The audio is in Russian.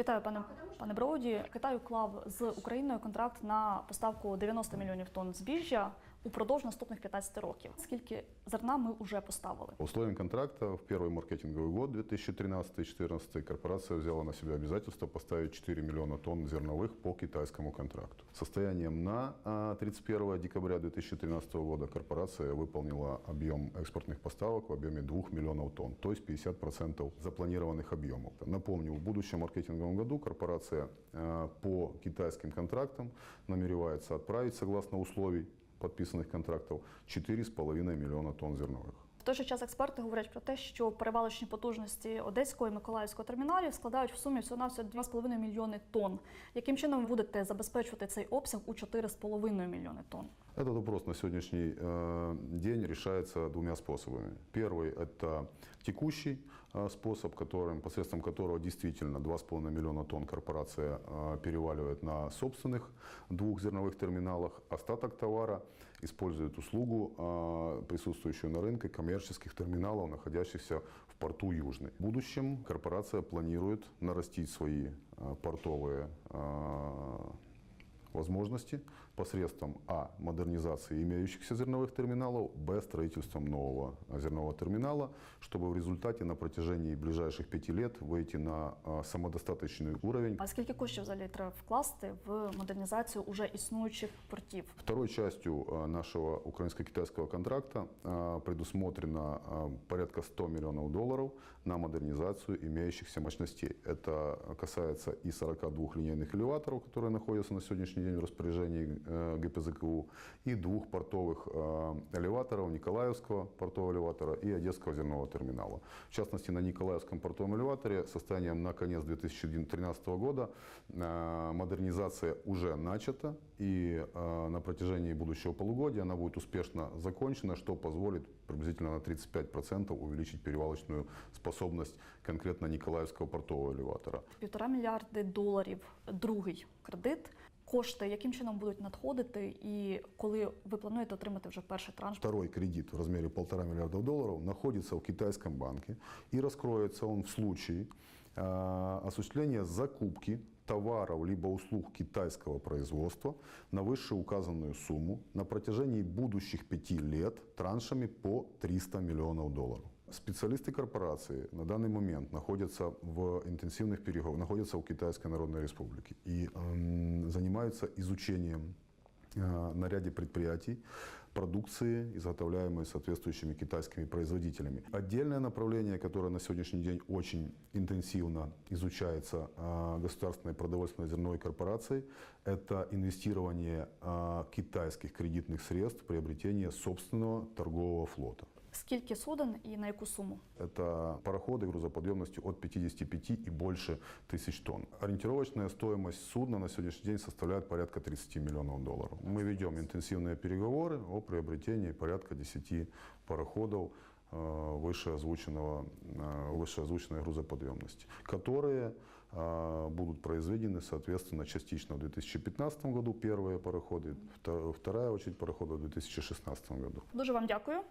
Вітаю, пане пане Броуді. Китай уклав з Україною контракт на поставку 90 мільйонів тонн збіжжя упродовж наступних 15 років. Скільки зерна ми вже поставили? По условиям контракта в первый маркетинговый год 2013-2014 корпорация взяла на себя обязательство поставить 4 миллиона тонн зерновых по китайскому контракту. Состоянием на а, 31 декабря 2013 года корпорация выполнила объем экспортных поставок в объеме 2 миллионов тонн, то есть 50% запланированных объемов. Напомню, в будущем маркетинговом году корпорация а, по китайским контрактам намеревается отправить, согласно условий подписанных контрактов, 4,5 миллиона тонн зерновых. В той же час експерти говорять про те, що перевалочні потужності Одеського і Миколаївського терміналів складають в сумі всього навсього 2,5 мільйони тонн. Яким чином ви будете забезпечувати цей обсяг у 4,5 мільйони тонн? Этот вопрос на сегодняшний э, день решается двумя способами. Первый – это текущий э, способ, которым, посредством которого действительно 2,5 миллиона тонн корпорация э, переваливает на собственных двух зерновых терминалах. Остаток товара использует услугу, э, присутствующую на рынке, коммерческих терминалов, находящихся в порту Южный. В будущем корпорация планирует нарастить свои э, портовые э, возможности посредством А. Модернизации имеющихся зерновых терминалов, Б. Строительством нового зернового терминала, чтобы в результате на протяжении ближайших пяти лет выйти на а, самодостаточный уровень. А скільки коштів взагалі треба вкласти в модернізацію уже існуючих портів? Второй частью а, нашего украинско-китайского контракта а, предусмотрено а, порядка 100 миллионов долларов на модернизацию имеющихся мощностей. Это касается и 42 линейных элеваторов, которые находятся на сегодняшний день в распоряжении э, ГПЗКУ, и двух портовых э, элеваторов, Николаевского портового элеватора и Одесского зернового терминала. В частности, на Николаевском портовом элеваторе состоянием на конец 2013 года э, модернизация уже начата, и э, на протяжении будущего полугодия она будет успешно закончена, что позволит приблизительно на 35% увеличить перевалочную способность конкретно Николаевского портового элеватора. Півтора мільярди доларів другий кредит. Кошти яким чином будуть надходити, і коли ви плануєте отримати вже перший транш? Второй кредит в размере полтора миллиарда долларов находится в китайском банке и раскроется он в случае э, осуществления закупки товаров либо услуг китайского производства на вышеуказанную сумму на протяжении будущих пяти лет траншами по 300 миллионов долларов. Специалисты корпорации на данный момент находятся в интенсивных переговорах, находятся у Китайской Народной Республики и эм, занимаются изучением э, на ряде предприятий продукции, изготовляемой соответствующими китайскими производителями. Отдельное направление, которое на сегодняшний день очень интенсивно изучается э, Государственной продовольственной зерновой корпорацией, это инвестирование э, китайских кредитных средств в приобретение собственного торгового флота. Скільки суден і на яку суму? Это пароходы грузоподъемностью от 55 и больше тысяч тонн. Ориентировочная стоимость судна на сегодняшний день составляет порядка 30 миллионов долларов. Мы ведем интенсивные переговоры о приобретении порядка 10 пароходов э, вышеозвученного, э, вышеозвученной грузоподъемности, которые э, будут произведены, соответственно, частично в 2015 году первые пароходы, вто- вторая очередь пароходов в 2016 году. Дуже вам дякую.